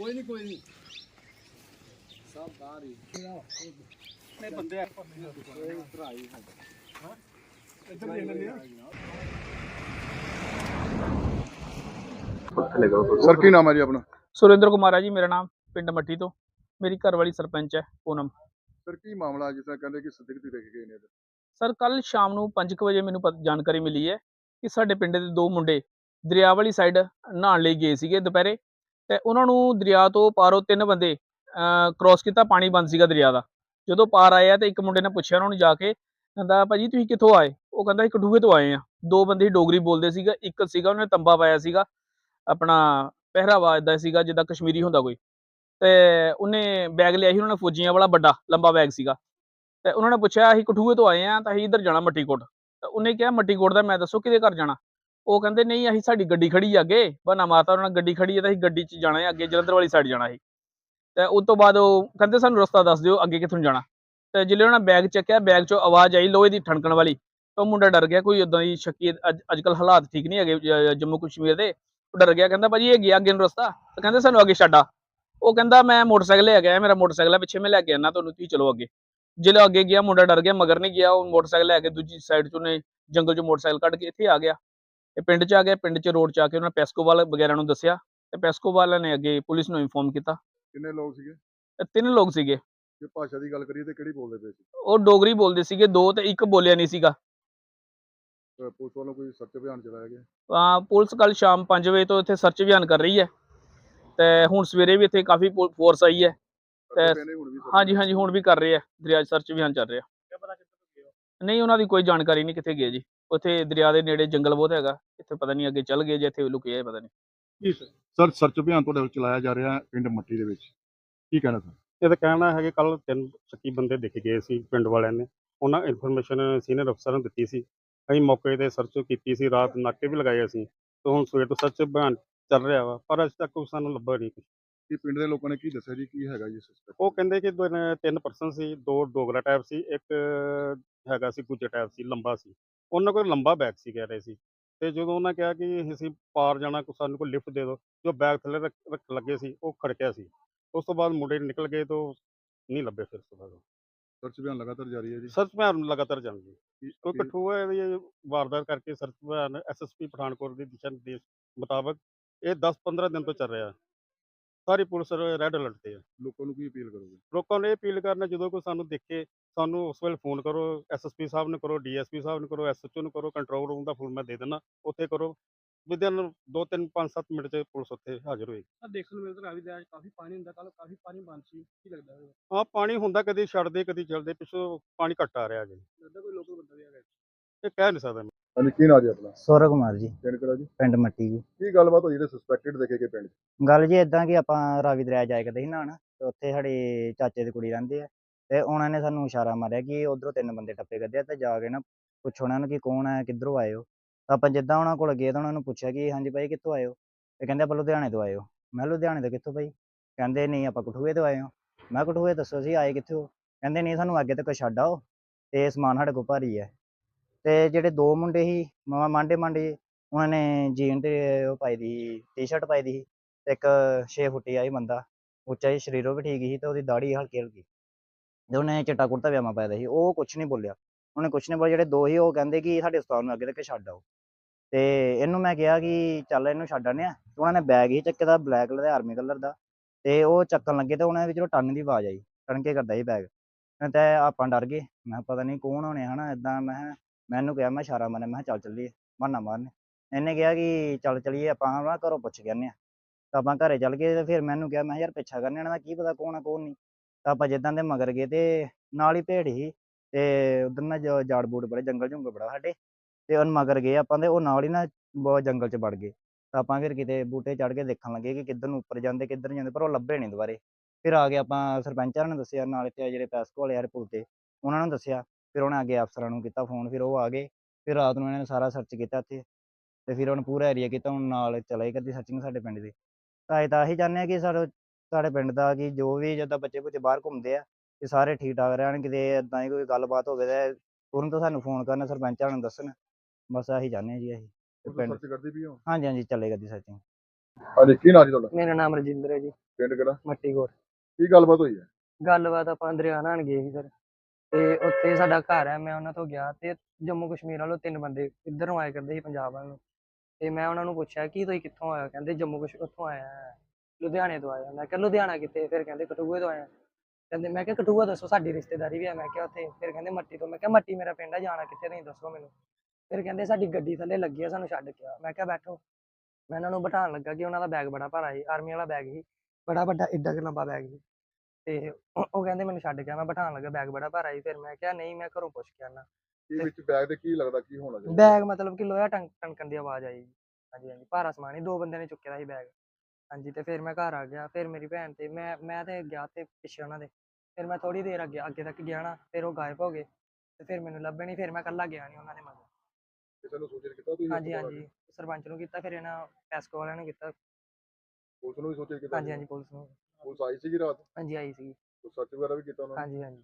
ਕੋਈ ਨਹੀਂ ਕੋਈ ਨਹੀਂ ਸਭ ਬਾਹਰ ਹੀ। ਨੇ ਬੰਦੇ ਕੋਈ ਭਰਾਈ ਹੈ? ਇੱਧਰ ਦੇਖ ਲੈਂਦੇ ਆ। ਸਰ ਕੀ ਨਾਮ ਹੈ ਜੀ ਆਪਣਾ? ਸੁਰਿੰਦਰ ਕੁਮਾਰ ਹੈ ਜੀ ਮੇਰਾ ਨਾਮ ਪਿੰਡ ਮੱਠੀ ਤੋਂ। ਮੇਰੀ ਘਰਵਾਲੀ ਸਰਪੰਚ ਹੈ ਪੂਨਮ। ਸਰ ਕੀ ਮਾਮਲਾ ਜਿਸ ਤਰ੍ਹਾਂ ਕਹਿੰਦੇ ਕਿ ਸਿੱਧਕ ਦੀ ਦੇਖ ਗਏ ਨੇ ਸਰ ਕੱਲ ਸ਼ਾਮ ਨੂੰ 5 ਵਜੇ ਮੈਨੂੰ ਪਤ- ਜਾਣਕਾਰੀ ਮਿਲੀ ਹੈ ਕਿ ਸਾਡੇ ਪਿੰਡ ਦੇ ਦੋ ਮੁੰਡੇ ਦਰਿਆ ਵਾਲੀ ਸਾਈਡ ਨਹਾਉਣ ਲਈ ਗਏ ਸੀਗੇ ਦੁਪਹਿਰੇ। ਤੇ ਉਹਨਾਂ ਨੂੰ ਦਰਿਆ ਤੋਂ ਪਾਰੋਂ ਤਿੰਨ ਬੰਦੇ ਕ੍ਰਾਸ ਕੀਤਾ, ਪਾਣੀ ਬੰਦ ਸੀਗਾ ਦਰਿਆ ਦਾ। ਜਦੋਂ ਪਾਰ ਆਏ ਆ ਤੇ ਇੱਕ ਮੁੰਡੇ ਨੇ ਪੁੱਛਿਆ ਉਹਨਾਂ ਨੂੰ ਜਾ ਕੇ, ਕਹਿੰਦਾ, ਭਾਜੀ, ਤੁਸੀਂ ਕਿੱਥੋਂ ਆਏ? ਉਹ ਕਹਿੰਦਾ, ਇੱਕ ਕਠੂਏ ਤੋਂ ਆਏ ਆ। ਦੋ ਬੰਦੇ ਹੀ ਡੋਗਰੀ ਬੋਲਦੇ ਸੀਗਾ, ਇੱਕ ਸੀਗਾ, ਉਹਨੇ ਤੰਬਾ ਪਾਇਆ ਸੀਗਾ, ਆਪਣਾ ਪਹਿਰਾਵਾ ਇਦਾਂ ਸੀਗਾ, ਜਿੱਦਾਂ ਕਸ਼ਮੀਰੀ ਹੁੰਦਾ ਕੋਈ। ਤੇ ਉਹਨੇ ਬੈਗ ਲਿਆ ਸੀ, ਉਹਨਾਂ ਨੇ ਫੌਜੀਆਂ ਵਾਲਾ ਵੱਡਾ, ਲੰਬਾ ਬੈਗ ਸੀਗਾ। ਤੇ ਉਹਨਾਂ ਨੇ ਪੁੱਛਿਆ, ਅਸੀਂ ਕਠੂਏ ਤੋਂ ਆਏ ਆ, ਤਾਂ ਅਸੀਂ ਇੱਧਰ ਜਾਣਾ ਮੱਟੀਕੋਟ ਤਾਂ ਉਹਨੇ ਕਿਹਾ ਮੱਟੀਕੋਟ ਦਾ ਮੈਂ ਦੱਸੋ ਕਿਹਦੇ ਘਰ ਜਾਣਾ? ਉਹ ਕਹਿੰਦੇ, ਨਹੀਂ, ਅਸੀਂ ਸਾਡੀ ਗੱਡੀ ਖੜੀ ਆ ਅੱਗੇ ਬਨਾ ਮਾਤਾ ਉਹਨਾਂ ਨਾਲ, ਗੱਡੀ ਖੜੀ ਹੈ ਤਾਂ ਅਸੀਂ ਗੱਡੀ 'ਚ ਜਾਣਾ ਹੈ, ਅੱਗੇ ਜਲੰਧਰ ਵਾਲੀ ਸਾਈਡ ਜਾਣਾ ਸੀ। ਤੇ ਉਸ ਤੋਂ ਬਾਅਦ ਉਹ ਕਹਿੰਦੇ, ਸਾਨੂੰ ਰਸਤਾ ਦੱਸ ਦਿਓ, ਅੱਗੇ ਕਿੱਥੋਂ ਜਾਣਾ? ਤੇ ਜਿਲੇ ਉਹਨਾਂ ਬੈਗ ਚੱਕਿਆ, ਬੈਗ 'ਚੋਂ ਆਵਾਜ਼ ਆਈ ਲੋਹੇ ਦੀ ਠਣਕਣ ਵਾਲੀ, ਤਾਂ ਉਹ ਮੁੰਡਾ ਡਰ ਗਿਆ, ਕੋਈ ਉਦਾਂ ਦੀ ਸ਼ੱਕੀ, ਅੱਜ ਕੱਲ ਹਾਲਾਤ ਠੀਕ ਨਹੀਂ ਹੈਗੇ ਜੰਮੂ ਕਸ਼ਮੀਰ ਦੇ, ਉਹ ਡਰ ਗਿਆ, ਕਹਿੰਦਾ, ਭਾਜੀ, ਇਹ ਗਿਆ ਅੱਗੇ ਨੂੰ ਰਸਤਾ? ਤਾਂ ਕਹਿੰਦੇ, ਸਾਨੂੰ ਅੱਗੇ ਛੱਡਾ ਉਹ ਕਹਿੰਦਾ, ਮੈਂ ਮੋਟਰਸਾਈਕਲ ਲੈ ਗਿਆ ਮੇਰਾ ਮੋਟਰਸਾਈਕਲ ਹੈ ਪਿੱਛੇ ਮੈਂ ਲੈ ਕੇ ਆਣਾ ਤੁਹਾਨੂੰ ਤੁਸੀਂ ਚਲੋ ਅੱਗੇ। ਜਿਲੇ ਅੱਗੇ ਗਿਆ, ਮੁੰਡਾ ਡਰ ਗਿਆ, ਮਗਰ ਨਹੀਂ ਗਿਆ, ਉਹ ਮੋਟਰਸਾਈਕਲ ਲੈ ਕੇ ਦੂਜੀ ਸਾਈਡ ਚੋਂ ਉਹਨੇ ਜੰਗਲ 'ਚੋਂ ਮੋਟਰਸਾਈਕਲ ਕੱਢ ਕੇ ਇੱਥੇ ਆ ਗਿਆ। ਤੇ ਪਿੰਡ 'ਚ ਆ ਗਿਆ ਪਿੰਡ 'ਚ ਰੋਡ 'ਚ ਆ ਕੇ ਉਹਨਾਂ ਪੈਸਕੋਵਾਲ ਵਗੈਰਾ ਨੂੰ ਦੱਸਿਆ ਤੇ ਪੈਸਕੋਵਾਲ ਨੇ ਅੱਗੇ ਪੁਲਿਸ ਨੂੰ ਇਨਫੋਰਮ ਕੀਤਾ। ਕਿੰਨੇ ਲੋਕ ਸੀਗੇ? ਤੇ ਤਿੰਨ ਲੋਕ ਸੀਗੇ। ਜੇ ਭਾਸ਼ਾ ਦੀ ਗੱਲ ਕਰੀਏ ਤੇ ਕਿਹੜੀ ਬੋਲਦੇ ਪਏ ਸੀ? ਉਹ ਡੋਗਰੀ ਬੋਲਦੇ ਸੀਗੇ ਦੋ ਤੇ ਇੱਕ ਬੋਲਿਆ ਨਹੀਂ ਸੀਗਾ। ਅਹ ਪੁਲਿਸ ਵੱਲੋਂ ਕੋਈ ਸਰਚ ਅਭਿਆਨ ਚਲਾਇਆ ਗਿਆ? ਅਹ ਪੁਲਿਸ ਕੱਲ ਸ਼ਾਮ 5 ਵਜੇ ਤੋਂ ਇੱਥੇ ਸਰਚ ਅਭਿਆਨ ਕਰ ਰਹੀ ਹੈ। ਤੇ ਹੁਣ ਸਵੇਰੇ ਵੀ ਇੱਥੇ ਕਾਫੀ ਫੋਰਸ ਆਈ ਹੈ। ਕਰਦੇ ਤੇ- ਪਏ ਨੇ ਹੁਣ ਵੀ search? ਹਾਂਜੀ ਹਾਂਜੀ ਹੁਣ ਵੀ ਕਰ ਰਹੇ ਆ ਦਰਿਆ 'ਚ ਸਰਚ ਅਭਿਆਨ ਚੱਲ ਰਿਹਾ। ਨਹੀਂ ਉਹਨਾਂ ਦੀ ਕੋਈ ਜਾਣਕਾਰੀ ਨਹੀਂ ਕਿੱਥੇ ਗਏ ਜੀ। ਉੱਥੇ ਦਰਿਆ ਦੇ ਨੇੜੇ ਜੰਗਲ ਬਹੁਤ ਹੈਗਾ ਇੱਥੇ ਪਤਾ ਨਹੀਂ ਅੱਗੇ ਚੱਲ ਗਏ ਜੇ ਇੱਥੇ ਲੁਕੇ ਆ ਪਤਾ ਨਹੀਂ। ਜੀ ਸਰ। ਸਰ ਸਰਚ ਅਭਿਆਨ ਤੁਹਾਡੇ ਵੱਲ ਚਲਾਇਆ ਜਾ ਰਿਹਾ ਹੈ ਪਿੰਡ ਮੱਟੀ ਦੇ ਵਿੱਚ। ਕੀ ਕਹਿਣਾ ਸਰ? ਇਹ ਤਾਂ ਕਹਿਣਾ ਹੈ ਕਿ ਕੱਲ ਤਿੰਨ ਸ਼ੱਕੀ ਬੰਦੇ ਦਿਖ ਗਏ ਸੀ ਪਿੰਡ ਵਾਲਿਆਂ ਨੇ। ਉਹਨਾਂ ਇਨਫੋਰਮੇਸ਼ਨ ਸੀਨੀਅਰ ਅਫਸਰਾਂ ਨੂੰ ਦਿੱਤੀ ਸੀ। ਅਸੀਂ ਮੌਕੇ ਤੇ ਸਰਚ ਕੀਤੀ ਸੀ ਰਾਤ ਨਾਕੇ ਵੀ ਲਗਾਏ ਅਸੀਂ। ਤੇ ਹੁਣ ਸਵੇਰ ਤੋਂ ਸਰਚ ਅਭਿਆਨ ਚੱਲ ਰਿਹਾ ਵਾ ਪਰ ਅਜੇ ਤੱਕ ਕੋਈ ਸਾਨੂੰ ਲੱਭਾ ਨਹੀਂ ਕੁਛ। ਕੀ ਪਿੰਡ ਦੇ ਲੋਕਾਂ ਨੇ ਕੀ ਦੱਸਿਆ ਜੀ? ਕੀ ਹੈਗਾ ਜੀ ਸਸਪੈਕਟ ਉਹ ਕਹਿੰਦੇ ਕਿ ਤਿੰਨ ਪਰਸਨ ਸੀ ਦੋ ਡੋਗਰਾ ਟਾਈਪ ਸੀ ਇੱਕ ਹੈਗਾ ਸੀ ਗੁੱਜਰ ਟਾਈਪ ਸੀ ਲੰਬਾ ਸੀ। ਉਹਨਾਂ ਕੋਲ ਲੰਬਾ ਬੈਗ ਸੀ ਕਹਿ ਰਹੇ ਸੀ। ਤੇ ਜਦੋਂ ਉਹਨਾਂ ਕਿਹਾ ਕਿ ਅਸੀਂ ਪਾਰ ਜਾਣਾ ਕੋ ਸਾਨੂੰ ਕੋਈ ਲਿਫਟ ਦੇ ਦਿਓ ਜੋ ਬੈਗ ਥੱਲੇ ਰੱਖ ਰੱਖ ਲੱਗੇ ਸੀ ਉਹ ਖੜਕਿਆ ਸੀ। ਉਸ ਤੋਂ ਬਾਅਦ ਮੁੰਡੇ ਨਿਕਲ ਗਏ ਤੋਂ ਨਹੀਂ ਲੱਭੇ ਫਿਰ ਉਸ ਤੋਂ ਬਾਅਦ। ਸਰਚ ਅਭਿਆਨ ਲਗਾਤਾਰ ਜਾਰੀ ਹੈ ਜੀ? ਸਰਚ ਅਭਿਆਨ ਲਗਾਤਾਰ ਚੱਲ ਰਹੀ ਹੈ ਕੋਈ ਕਠੂਆ ਦੀ ਵਾਰਦਾਤ ਕਰਕੇ ਸਰਚ ਅਭਿਆਨ ਐਸਐਸਪੀ ਪਠਾਨਕੋਟ ਦੇ ਦਿਸ਼ਾ ਨਿਰਦੇਸ਼ ਮੁਤਾਬਕ ਇਹ 10-15 ਦਿਨ ਤੋਂ ਚੱਲ ਰਿਹਾ। ਸਾਰੀ ਪੁਲਿਸ ਰੈੱਡ ਅਲਰਟ ਤੇ ਹੈ ਲੋਕਾਂ ਨੂੰ ਕੀ ਅਪੀਲ ਕਰੋਗੇ? ਲੋਕਾਂ ਨੂੰ ਇਹ ਅਪੀਲ ਕਰਨਾ ਜਦੋਂ ਕੋਈ ਸਾਨੂੰ ਦੇਖੇ ਸਾਨੂੰ ਉਸ ਵੇਲੇ ਫੋਨ ਕਰੋ ਐਸਐਸਪੀ ਸਾਹਿਬ ਨੂੰ ਕਰੋ ਡੀਐਸਪੀ ਸਾਹਿਬ ਨੂੰ ਕਰੋ ਐਸਐਚਓ ਨੂੰ ਕਰੋ ਕੰਟਰੋਲ ਰੂਮ ਦਾ ਫੋਨ ਮੈਂ ਦੇ ਦਿੰਦਾ ਉੱਥੇ ਕਰੋ। ਵਿਦਿਨ 2 3 5 7 ਮਿੰਟ ਚ ਪੁਲਿਸ ਉੱਥੇ ਹਾਜ਼ਰ ਹੋਏਗੀ। ਆ ਦੇਖਣ ਨੂੰ ਮਿਲਦਾ ਰਾਵੀ ਦਰਿਆ ਕਾਫੀ ਪਾਣੀ ਹੁੰਦਾ ਕੱਲ ਕਾਫੀ ਪਾਣੀ ਬੰਦ ਸੀ ਕੀ ਲੱਗਦਾ ਹੋਵੇਗਾ? ਹਾਂ ਪਾਣੀ ਹੁੰਦਾ ਕਦੀ ਛੱਡਦੇ ਕਦੀ ਚੱਲਦੇ ਪਿੱਛੋਂ ਪਾਣੀ ਘੱਟ ਆ ਰਿਹਾ ਜੀ। ਲੱਗਦਾ ਕੋਈ ਲੋਕਲ ਬੰਦਾ ਵੀ ਹੈਗਾ ਇਹ ਕਹਿ ਨਹੀਂ ਸਕਦਾ ਮੈਂ। ਹਾਂਜੀ ਕੀ ਨਾਂ ਜੀ ਆਪਣਾ? ਸੌਰਵ ਕੁਮਾਰ ਜੀ। ਪਿੰਡ ਕਿਹੜਾ ਜੀ? ਪਿੰਡ ਮੱਟੀ ਜੀ। ਕੀ ਗੱਲਬਾਤ ਹੋਈ ਜਿਹੜੇ ਸਸਪੈਕਟਡ ਦੇਖੇ ਗਏ ਪਿੰਡ 'ਚ? ਗੱਲ ਜੀ ਇਦਾਂ ਕਿ ਆਪਾਂ ਰਾਵੀ ਦਰਿਆ ਜਾਇਆ ਕਰਦੇ ਸੀ ਨਹਾਉਣ ਤੇ ਉੱਥੇ ਸਾਡੇ ਚਾਚੇ ਦੀ ਕੁੜੀ ਰਹਿੰਦੇ ਆ ਤੇ ਉਹਨਾਂ ਨੇ ਸਾਨੂੰ ਇਸ਼ਾਰਾ ਮਾਰਿਆ ਕਿ ਉਧਰੋਂ ਤਿੰਨ ਬੰਦੇ ਟੱਪੇ ਕਰਦੇ ਆ ਤੇ ਜਾ ਕੇ ਨਾ ਪੁੱਛੋ ਉਹਨਾਂ ਨੂੰ ਕਿ ਕੌਣ ਹੈ ਕਿੱਧਰੋਂ ਆਏ ਹੋ। ਤਾਂ ਆਪਾਂ ਜਿੱਦਾਂ ਉਹਨਾਂ ਕੋਲ ਗਏ ਤਾਂ ਉਹਨਾਂ ਨੂੰ ਪੁੱਛਿਆ ਕਿ ਹਾਂਜੀ ਭਾਈ ਕਿੱਥੋਂ ਆਏ ਹੋ? ਤੇ ਕਹਿੰਦੇ ਆਪਾਂ ਲੁਧਿਆਣੇ ਤੋਂ ਆਏ ਹੋ। ਮੈਂ ਕਿਹਾ ਲੁਧਿਆਣੇ ਤੋਂ ਕਿੱਥੋਂ ਭਾਈ? ਕਹਿੰਦੇ ਨਹੀਂ ਆਪਾਂ ਕਠੂਏ ਤੋਂ ਆਏ ਹਾਂ। ਮੈਂ ਕਿਹਾ ਕਠੂਏ ਦੱਸੋ ਸੀ ਆਏ ਕਿੱਥੋਂ? ਕਹਿੰਦੇ ਨਹੀਂ ਸਾਨੂੰ ਅੱਗੇ ਤੱਕ ਛੱਡ ਆਓ ਤੇ ਸਮਾਨ ਸਾਡੇ ਕੋਲ ਭਾਰੀ ਹੈ ਤੇ ਜਿਹੜੇ ਦੋ ਮੁੰਡੇ ਸੀ ਮਾ- ਮਾਂਡੇ ਮਾਂਡੇ, ਉਹਨਾਂ ਨੇ ਜੀਨ ਤੇ ਉਹ ਪਾਈ ਦੀ ਟੀ-ਸ਼ਰਟ ਪਾਈ ਦੀ ਸੀ ਤੇ ਇੱਕ 6 ਫੁੱਟੀ ਆਈ ਬੰਦਾ, ਉੱਚਾ ਹੀ ਸਰੀਰੋਂ ਵੀ ਠੀਕ ਸੀ ਤੇ ਉਹਦੀ ਦਾੜੀ ਹਲਕੀ ਹਲਕੀ ਤੇ ਉਹਨੇ ਚਿੱਟਾ ਕੁੜਤਾ ਪਜਾਮਾ ਪਾਇਆ ਸੀ, ਉਹ ਕੁਛ ਨਹੀਂ ਬੋਲਿਆ। ਉਹਨੇ ਕੁਛ ਨਹੀਂ ਬੋਲਿਆ, ਜਿਹੜੇ ਦੋ ਸੀ ਉਹ ਕਹਿੰਦੇ ਕਿ ਸਾਡੇ ਉਸਤਾਦ ਨੂੰ ਅੱਗੇ ਤੱਕ ਛੱਡ ਆਓ। ਤੇ ਇਹਨੂੰ ਮੈਂ ਕਿਹਾ ਕਿ ਚੱਲ ਇਹਨੂੰ ਛੱਡ ਆਉਂਦੇ ਆ ਉਹਨਾਂ ਨੇ ਬੈਗ ਹੀ ਚੱਕੇ ਦਾ ਬਲੈਕ ਕਲਰ ਦਾ ਆਰਮੀ ਕਲਰ ਦਾ ਤੇ ਉਹ ਚੱਕਣ ਲੱਗੇ ਤੇ ਉਹਨਾਂ ਵਿੱਚੋਂ ਟਨ ਦੀ ਆਵਾਜ਼ ਆਈ ਟਣਕੇ ਕਰਦਾ ਸੀ ਬੈਗ ਤੇ ਆਪਾਂ ਡਰ ਗਏ। ਮੈਂ ਕਿਹਾ, ਪਤਾ ਨਹੀਂ ਕੌਣ ਹੋਣੇ, ਹਨਾ ਇਦਾਂ ਮੈਂ ਕਿਹਾ- ਮੈਂ ਕਿਹਾ ਮੈਂ ਇਸ਼ਾਰਾ ਮਾਰਿਆ, ਮੈਂ ਕਿਹਾ ਚੱਲ ਚੱਲੀਏ, ਬਹਾਨਾ ਮਾਰਨ। ਇਹਨੇ ਕਿਹਾ ਕਿ ਚੱਲ ਚਲੀਏ, ਆਪਾਂ ਨਾ ਘਰੋਂ ਪੁੱਛ ਕੇ ਆਉਂਦੇ ਹਾਂ। ਤਾਂ ਆਪਾਂ ਘਰੇ ਚੱਲ ਗਏ ਤੇ ਫਿਰ ਮੈਨੂੰ ਕਿਹਾ, ਮੈਂ ਕਿਹਾ ਯਾਰ ਪਿੱਛਾ ਕਰਨੇ ਇਹਨਾਂ ਦਾ ਕੀ ਪਤਾ ਕੌਣ ਆ, ਕੌਣ ਨਹੀਂ। ਤਾਂ ਆਪਾਂ ਜਿੱਦਾਂ ਦੇ ਮਗਰ ਗਏ ਤੇ ਨਾਲ ਹੀ ਭੇੜ ਸੀ ਤੇ ਉਧਰ ਨਾ ਜਾੜ ਬੂੜ ਬੜੇ, ਜੰਗਲ ਜੁੰਗਲ ਬੜਾ ਸਾਡੇ। ਤੇ ਉਹਨ ਮਗਰ ਗਏ ਆਪਾਂ ਤੇ ਉਹ ਨਾਲ ਹੀ ਨਾ ਬਹੁਤ ਜੰਗਲ ਚ ਵੜ ਗਏ। ਤਾਂ ਆਪਾਂ ਫਿਰ ਕਿਤੇ ਬੂਟੇ ਚੜ ਕੇ ਦੇਖਣ ਲੱਗੇ ਕਿ ਕਿੱਧਰ ਨੂੰ ਉੱਪਰ ਜਾਂਦੇ, ਕਿੱਧਰ ਨੂੰ ਜਾਂਦੇ, ਪਰ ਉਹ ਲੱਭੇ ਨਹੀਂ ਦੁਬਾਰੇ। ਫਿਰ ਆ ਕੇ ਆਪਾਂ ਸਰਪੰਚਾਂ ਨੂੰ ਦੱਸਿਆ, ਨਾਲ ਇੱਥੇ ਜਿਹੜੇ ਪੈਸਕੋ ਵਾਲੇ ਯਾਰ ਪੁਲ ਤੇ, ਉਹਨਾਂ ਨੂੰ ਦੱਸਿਆ ਫਿਰ ਉਹਨੇ ਅੱਗੇ ਅਫਸਰਾਂ ਨੂੰ ਕੀਤਾ ਫੋਨ ਫਿਰ ਉਹ ਆ ਗਏ ਫਿਰ ਰਾਤ ਨੂੰ ਇਹਨਾਂ ਨੇ ਸਾਰਾ ਸਰਚ ਕੀਤਾ ਇੱਥੇ ਤੇ ਫਿਰ ਉਹਨੇ ਪੂਰਾ ਏਰੀਆ ਕੀਤਾ ਹੁਣ ਨਾਲ ਚਲਾਈ ਕਰਦੀ ਸਰਚਿੰਗ ਸਾਡੇ ਪਿੰਡ ਦੀ। ਤਾਂ ਇਹ ਤਾਂ ਇਹੀ ਚਾਹੁੰਦੇ ਆ ਕਿ ਸਾਡੇ ਸਾਡੇ ਪਿੰਡ ਦਾ ਕਿ ਜੋ ਵੀ ਜਿੱਦਾਂ ਬੱਚੇ ਬੁੱਚੇ ਬਾਹਰ ਘੁੰਮਦੇ ਆ ਕਿ ਸਾਰੇ ਠੀਕ ਠਾਕ ਰਹਿਣ ਕਿਤੇ ਇਦਾਂ ਹੀ ਕੋਈ ਗੱਲਬਾਤ ਹੋਵੇ ਤਾਂ ਤੁਰੰਤ ਸਾਨੂੰ ਫੋਨ ਕਰਨ ਸਰਪੰਚਾਂ ਨੂੰ ਦੱਸਣ ਬਸ ਆਹੀ ਚਾਹੁੰਦੇ ਆ ਜੀ ਅਸੀਂ ਸਰਚ ਕਰਦੇ ਵੀ ਹੋ ਹਾਂਜੀ ਹਾਂਜੀ ਚੱਲੇਗਾ ਦੀ ਸਰਚਿੰਗ ਹਾਂਜੀ ਕੀ ਨਾਂ ਜੀ ਤੁਹਾਡਾ? ਮੇਰਾ ਨਾਮ ਰਜਿੰਦਰ ਹੈ ਜੀ। ਪਿੰਡ ਕਿਹੜਾ? ਮੱਟੀ ਕੋਟ। ਕੀ ਗੱਲਬਾਤ ਹੋਈ ਹੈ? ਗੱਲਬਾਤ ਆਪਾਂ ਦਰਿਆ ਨਹਾਉਣ ਗਏ ਸੀ ਸਰ। ਤੇ ਉੱਥੇ ਸਾਡਾ ਘਰ ਹੈ, ਮੈਂ ਉਹਨਾਂ ਤੋਂ ਗਿਆ ਤੇ ਜੰਮੂ ਕਸ਼ਮੀਰ ਵੱਲੋਂ ਤਿੰਨ ਬੰਦੇ ਇੱਧਰੋਂ ਆਏ ਕਰਦੇ ਸੀ ਪੰਜਾਬ ਵੱਲ ਨੂੰ। ਤੇ ਮੈਂ ਉਹਨਾਂ ਨੂੰ ਪੁੱਛਿਆ, ਕਿ ਤੁਸੀਂ ਕਿੱਥੋਂ ਆਏ ਹੋ? ਕਹਿੰਦੇ, ਜੰਮੂ ਕਸ਼ਮੀਰ ਉੱਥੋਂ ਆਇਆ ਲੁਧਿਆਣੇ ਤੋਂ ਆਇਆ ਮੈਂ ਕਿਹਾ, ਲੁਧਿਆਣਾ ਕਿੱਥੇ? ਫਿਰ ਕਹਿੰਦੇ, ਕਠੂਏ ਤੋਂ ਆਇਆ ਕਹਿੰਦੇ, ਮੈਂ ਕਿਹਾ, ਕਠੂਆ ਦੱਸੋ, ਸਾਡੀ ਰਿਸ਼ਤੇਦਾਰੀ ਵੀ ਆ ਮੈਂ ਕਿਹਾ, ਉੱਥੇ। ਫਿਰ ਕਹਿੰਦੇ, ਮੱਟੀ ਤੋਂ। ਮੈਂ ਕਿਹਾ, ਮੱਟੀ ਮੇਰਾ ਪਿੰਡ ਹੈ, ਜਾਣਾ ਕਿੱਥੇ ਤੁਸੀਂ ਦੱਸੋ ਮੈਨੂੰ? ਫਿਰ ਕਹਿੰਦੇ, ਸਾਡੀ ਗੱਡੀ ਥੱਲੇ ਲੱਗੀ ਆ, ਸਾਨੂੰ ਛੱਡ ਕੇ ਆ ਮੈਂ ਕਿਹਾ, ਬੈਠੋ। ਮੈਂ ਉਹਨਾਂ ਨੂੰ ਬਿਠਾਉਣ ਲੱਗਾ ਕਿ ਉਹਨਾਂ ਦਾ ਬੈਗ ਬੜਾ ਭਾਰਾ ਸੀ, ਆਰਮੀ ਵਾਲਾ ਬੈਗ ਸੀ। ਬੜਾ ਵੱਡਾ, ਏਡਾ ਕੁ ਲੰਬਾ ਬੈਗ ਸੀ। ਤੇ ਉਹ ਕਹਿੰਦੇ ਮੈਨੂੰ ਛੱਡ ਗਿਆ ਮੈਂ ਬਿਠਾਉਣ ਲੱਗਾ ਬੈਗ ਬੜਾ ਭਾਰਾ ਸੀ ਫਿਰ ਮੈਂ ਕਿਹਾ ਨਹੀਂ ਮੈਂ ਘਰੋਂ ਪੁੱਛ ਕੇ ਆਉਣਾ ਕੀ ਵਿੱਚ ਬੈਗ ਦੇ ਕੀ ਲੱਗਦਾ ਕੀ ਹੋਣਾ ਚਾਹੀਦਾ ਬੈਗ ਮਤਲਬ ਕਿ ਲੋਹਾ ਟੰਕ ਟੰਕਣ ਦੀ ਆਵਾਜ਼ ਆਈ। ਹਾਂਜੀ ਹਾਂਜੀ ਭਾਰਾ ਸਮਾਨ ਹੀ ਦੋ ਬੰਦਿਆਂ ਨੇ ਚੁੱਕਿਆ ਸੀ ਬੈਗ ਹਾਂਜੀ ਤੇ ਫਿਰ ਮੈਂ ਘਰ ਆ ਗਿਆ ਫਿਰ ਮੇਰੀ ਭੈਣ ਤੇ ਮੈਂ ਮੈਂ ਤੇ ਗਿਆ ਤੇ ਪਿੱਛੇ ਉਹਨਾਂ ਦੇ ਫਿਰ ਮੈਂ ਥੋੜੀ ਦੇਰ ਅੱਗੇ ਅੱਗੇ ਤੱਕ ਗਿਆ ਨਾ ਫਿਰ ਉਹ ਗਾਇਬ ਹੋ ਗਏ ਤੇ ਫਿਰ ਮੈਨੂੰ ਲੱਭੇ ਨਹੀਂ ਫਿਰ ਮੈਂ ਇਕੱਲਾ ਗਿਆ ਨਹੀਂ ਉਹਨਾਂ ਦੇ ਮਗਰ ਕਿਸੇ ਨੂੰ ਸੂਚਿਤ ਕੀਤਾ ਤੁਸੀਂ ਹਾਂਜੀ? ਹਾਂਜੀ ਸਰਪੰਚ ਨੂੰ ਕੀਤਾ ਫਿਰ ਇਹਨਾਂ ਪੈਸਕੋ ਵਾਲਿਆਂ ਨੂੰ ਕੀਤਾ ਪੁਲਿਸ ਨੂੰ ਵੀ ਸੂਚਿਤ ਕੀਤਾ ਹਾਂਜੀ? ਹਾਂਜੀ ਪੁਲਿਸ ਨੂੰ ਪੁਲਿਸ ਆਈ ਸੀਗੀ ਰਾਤ? ਹਾਂਜੀ ਆਈ ਸੀ ਸਰਚ ਵਗੈਰਾ ਵੀ ਕੀਤਾ ਉਹਨਾਂ ਨੇ? ਹਾਂਜੀ ਹਾਂਜੀ।